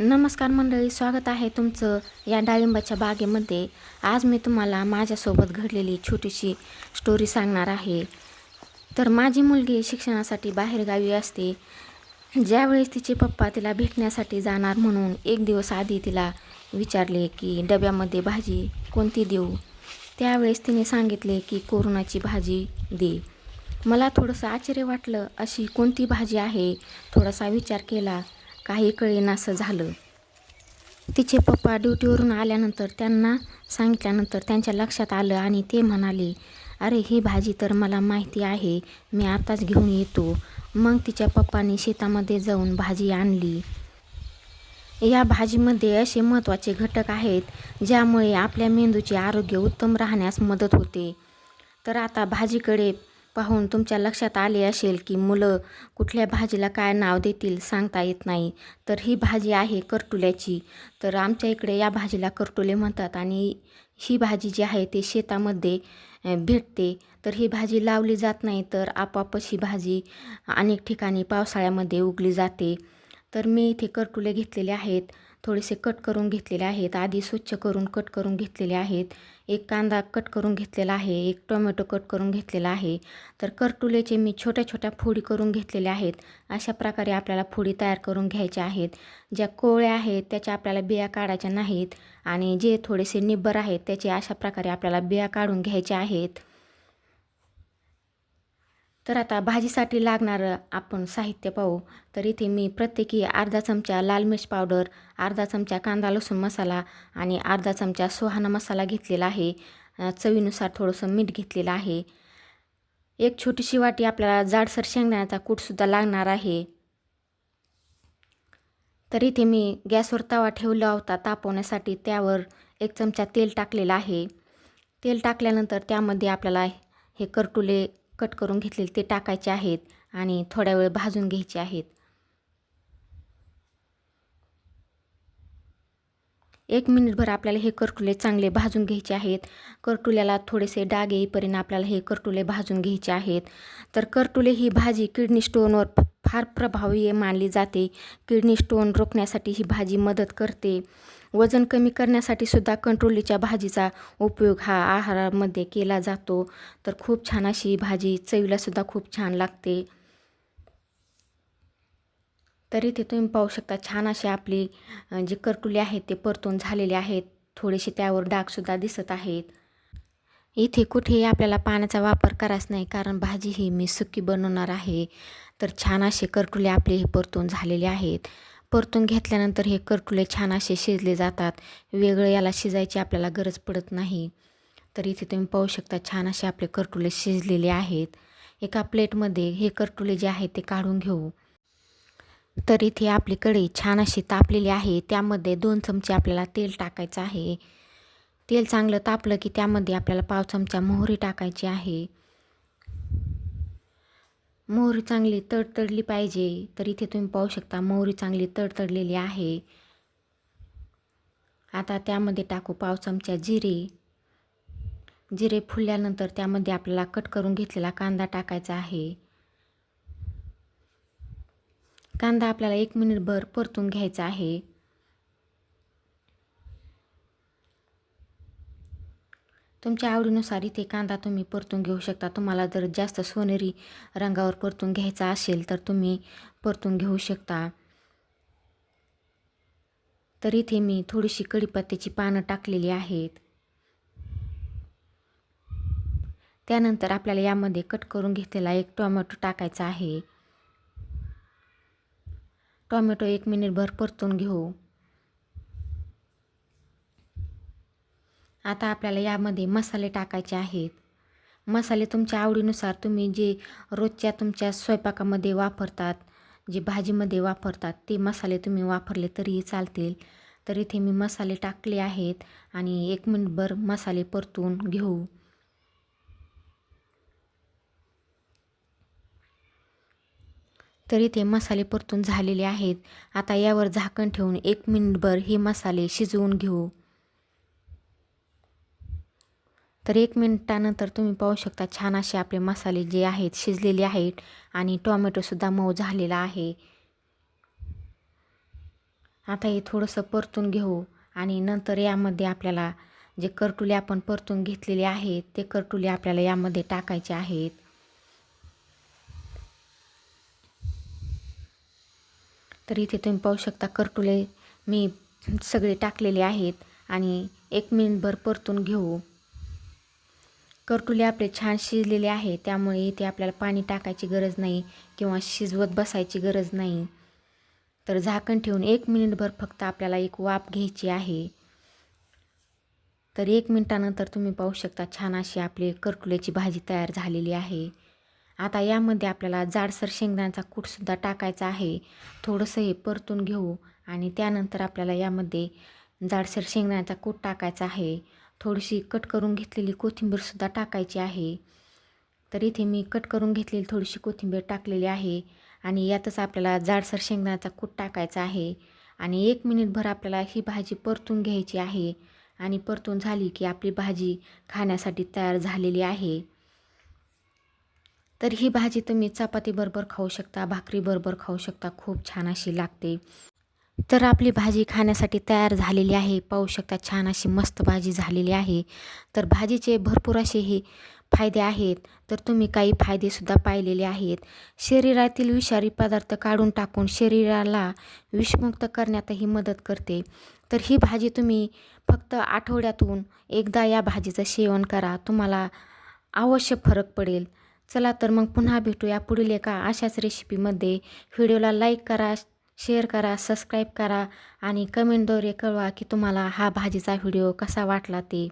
नमस्कार मंडळी स्वागत आहे तुमचं या डाळिंबाच्या बागेमध्ये. आज मी तुम्हाला माझ्यासोबत घडलेली छोटीशी स्टोरी सांगणार आहे. तर माझी मुलगी शिक्षणासाठी बाहेरगावी असते. ज्यावेळेस तिचे पप्पा तिला भेटण्यासाठी जाणार म्हणून एक दिवस आधी तिला विचारले की डब्यामध्ये भाजी कोणती देऊ? त्यावेळेस तिने सांगितले की कोरोनाची भाजी दे. मला थोडंसं आश्चर्य वाटलं. अशी कोणती भाजी आहे? थोडासा विचार केला. काही कळेनासं झालं. तिचे पप्पा ड्युटीवरून आल्यानंतर त्यांना सांगितल्यानंतर त्यांच्या लक्षात आलं आणि ते म्हणाले अरे ही भाजी तर मला माहिती आहे मी आताच घेऊन येतो. मग तिच्या पप्पांनी शेतामध्ये जाऊन भाजी आणली. या भाजीमध्ये असे महत्त्वाचे घटक आहेत ज्यामुळे आपल्या मेंदूचे आरोग्य उत्तम राहण्यास मदत होते. तर आता भाजीकडे पाहून तुमच्या लक्षात आले असेल की मुलं कुठल्या भाजीला काय नाव देतील सांगता येत नाही. तर ही भाजी आहे करटुल्याची. तर आमच्या इकडे या भाजीला करटुले म्हणतात आणि ही भाजी जी आहे ते शेतामध्ये भेटते. तर ही भाजी लावली जात नाही तर आपापच ही भाजी अनेक ठिकाणी पावसाळ्यामध्ये उगली जाते. तर मी इथे करटुले घेतलेले आहेत. थोडेसे कट करून घेतलेले आहेत. आधी स्वच्छ करून कट करून घेतलेले आहेत. एक कांदा कट करून घेतलेला आहे. एक टोमॅटो कट करून घेतलेला आहे. तर करटुलेचे मी छोट्या छोट्या फोडी करून घेतलेल्या आहेत. अशा प्रकारे आपल्याला फोडी तयार करून घ्यायच्या आहेत. ज्या कोवळ्या आहेत त्याच्या आपल्याला बिया काढायच्या नाहीत आणि जे थोडेसे निब्बर आहेत त्याचे अशा प्रकारे आपल्याला बिया काढून घ्यायच्या आहेत. तर आता भाजीसाठी लागणारं आपण साहित्य पाहू. तर इथे मी प्रत्येकी अर्धा चमचा लाल मिर्च पावडर अर्धा चमचा कांदा लसूण मसाला आणि अर्धा चमचा सुहाणा मसाला घेतलेला आहे. चवीनुसार थोडंसं मीठ घेतलेलं आहे. एक छोटीशी वाटी आपल्याला जाडसर शेंगदाण्याचा कूटसुद्धा लागणार आहे. तर इथे मी गॅसवर तवा ठेवला होता तापवण्यासाठी. त्यावर एक चमचा तेल टाकलेलं आहे. तेल टाकल्यानंतर त्यामध्ये आपल्याला हे करटुले कट करून घेतलेले ते टाकायचे आहेत आणि थोड्या वेळ भाजून घ्यायचे आहेत. एक मिनिटभर आपल्याला हे करटुले चांगले भाजून घ्यायचे आहेत. करटुल्याला थोडेसे डाग येईपर्यंत आपल्याला हे करटुले भाजून घ्यायचे आहेत. तर करटुले ही भाजी किडनी स्टोनवर फार प्रभावी मानली जाते. किडनी स्टोन रोखण्यासाठी ही भाजी मदत करते. वजन कमी करण्यासाठी सुद्धा कंट्रोलीच्या भाजीचा उपयोग हा आहारामध्ये केला जातो. तर खूप छान अशी भाजी चवीलासुद्धा खूप छान लागते. तर इथे तुम्ही पाहू शकता छान असे आपली जी जे आहेत ते परतून झालेले आहेत. थोडेसे त्यावर डागसुद्धा दिसत आहेत. इथे कुठेही आपल्याला पाण्याचा वापर करायच नाही कारण भाजी ही मी सुकी बनवणार आहे. तर छान असे करटुले आपले हे परतून झालेले आहेत. परतून घेतल्यानंतर हे करटुले छान असे शिजले जातात. वेगळं याला शिजायची आपल्याला गरज पडत नाही. तर इथे तुम्ही पाहू शकता छान असे आपले करटुले शिजलेले आहेत. एका प्लेटमध्ये हे करटुले जे आहेत ते काढून घेऊ. तर इथे आपली कढई छान अशी तापलेली आहे. त्यामध्ये दोन चमचे आपल्याला तेल टाकायचं आहे. तेल चांगलं तापलं की त्यामध्ये आपल्याला पाव चमचा मोहरी टाकायची आहे. मोहरी चांगली तडतडली पाहिजे तर इथे तुम्ही पाहू शकता मोहरी चांगली तडतडलेली आहे. आता त्यामध्ये टाकू पाव चमचा जिरे. जिरे फुलल्यानंतर त्यामध्ये आपल्याला कट करून घेतलेला कांदा टाकायचा आहे. कांदा आपल्याला एक मिनिटभर परतून घ्यायचा आहे. तुमच्या आवडीनुसार इथे कांदा तुम्ही परतून घेऊ शकता. तुम्हाला जर जास्त सोनेरी रंगावर परतून घ्यायचा असेल तर तुम्ही परतून घेऊ शकता. तर इथे मी थोडीशी कढीपत्त्याची पानं टाकलेली आहेत. त्यानंतर आपल्याला यामध्ये कट करून घेतलेला एक टोमॅटो टाकायचा आहे. टोमॅटो एक मिनिटभर परतून घेऊ. आता आपल्याला यामध्ये मसाले टाकायचे आहेत. मसाले तुमच्या आवडीनुसार तुम्ही जे रोजच्या तुमच्या स्वयंपाकामध्ये वापरतात जे भाजीमध्ये वापरतात ते मसाले तुम्ही वापरले तरीही चालतील. तर इथे मी मसाले टाकले आहेत आणि एक मिनिटभर मसाले परतून घेऊ. तर इथे मसाले परतून झालेले आहेत. आता यावर झाकण ठेवून एक मिनिटभर हे मसाले शिजवून घेऊ. तर एक मिनिटानंतर तुम्ही पाहू शकता छान असे आपले मसाले जे आहेत शिजलेले आहेत आणि टोमॅटोसुद्धा मऊ झालेला आहे. आता हे थोडंसं परतून घेऊ आणि नंतर यामध्ये आपल्याला जे करटुले आपण परतून घेतलेले आहेत ते करटुले आपल्याला यामध्ये टाकायचे आहेत. तर इथे तुम्ही पाहू शकता करटुले मी सगळे टाकलेले आहेत आणि एक मिनिटभर परतून घेऊ. करटुले आपले छान शिजलेले आहे त्यामुळे इथे आपल्याला पाणी टाकायची गरज नाही किंवा शिजवत बसायची गरज नाही. तर झाकण ठेवून एक मिनिटभर फक्त आपल्याला एक वाफ घ्यायची आहे. तर एक मिनटानंतर तुम्ही पाहू शकता छान अशी आपली करटुल्याची भाजी तयार झालेली आहे. आता यामध्ये आपल्याला जाडसर शेंगदाण्याचा कूटसुद्धा टाकायचा आहे. थोडंसं हे परतून घेऊ आणि त्यानंतर आपल्याला यामध्ये जाडसर शेंगदाण्याचा कूट टाकायचा आहे. थोडीशी कट करून घेतलेली कोथिंबीरसुद्धा टाकायची आहे. तर इथे मी कट करून घेतलेली थोडीशी कोथिंबीर टाकलेली आहे आणि यातच आपल्याला जाडसर शेंगदाण्याचा कूट टाकायचा आहे. आणि एक मिनिटभर आपल्याला ही भाजी परतून घ्यायची आहे आणि परतून झाली की आपली भाजी खाण्यासाठी तयार झालेली आहे. तर ही भाजी तुम्ही चपातीबरोबर खाऊ शकता भाकरीबरोबर खाऊ शकता खूप छान अशी लागते. तर आपली भाजी खाण्यासाठी तयार झालेली आहे. पाहू शकता छान अशी मस्त भाजी झालेली आहे. तर भाजीचे भरपूर असे हे फायदे आहेत. तर तुम्ही काही फायदेसुद्धा पाहिलेले आहेत. शरीरातील विषारी पदार्थ काढून टाकून शरीराला विषमुक्त करण्यातही मदत करते. तर ही भाजी तुम्ही फक्त आठवड्यातून एकदा या भाजीचं सेवन करा. तुम्हाला अवश्य फरक पडेल. चला तर मग पुन्हा भेटूया पुढील एका अशाच रेसिपीमध्ये व्हिडिओला लाईक करा. शेअर करा सबस्क्राईब करा आणि कमेंटद्वारे कळवा की तुम्हाला हा भाजीचा व्हिडिओ कसा वाटला ते.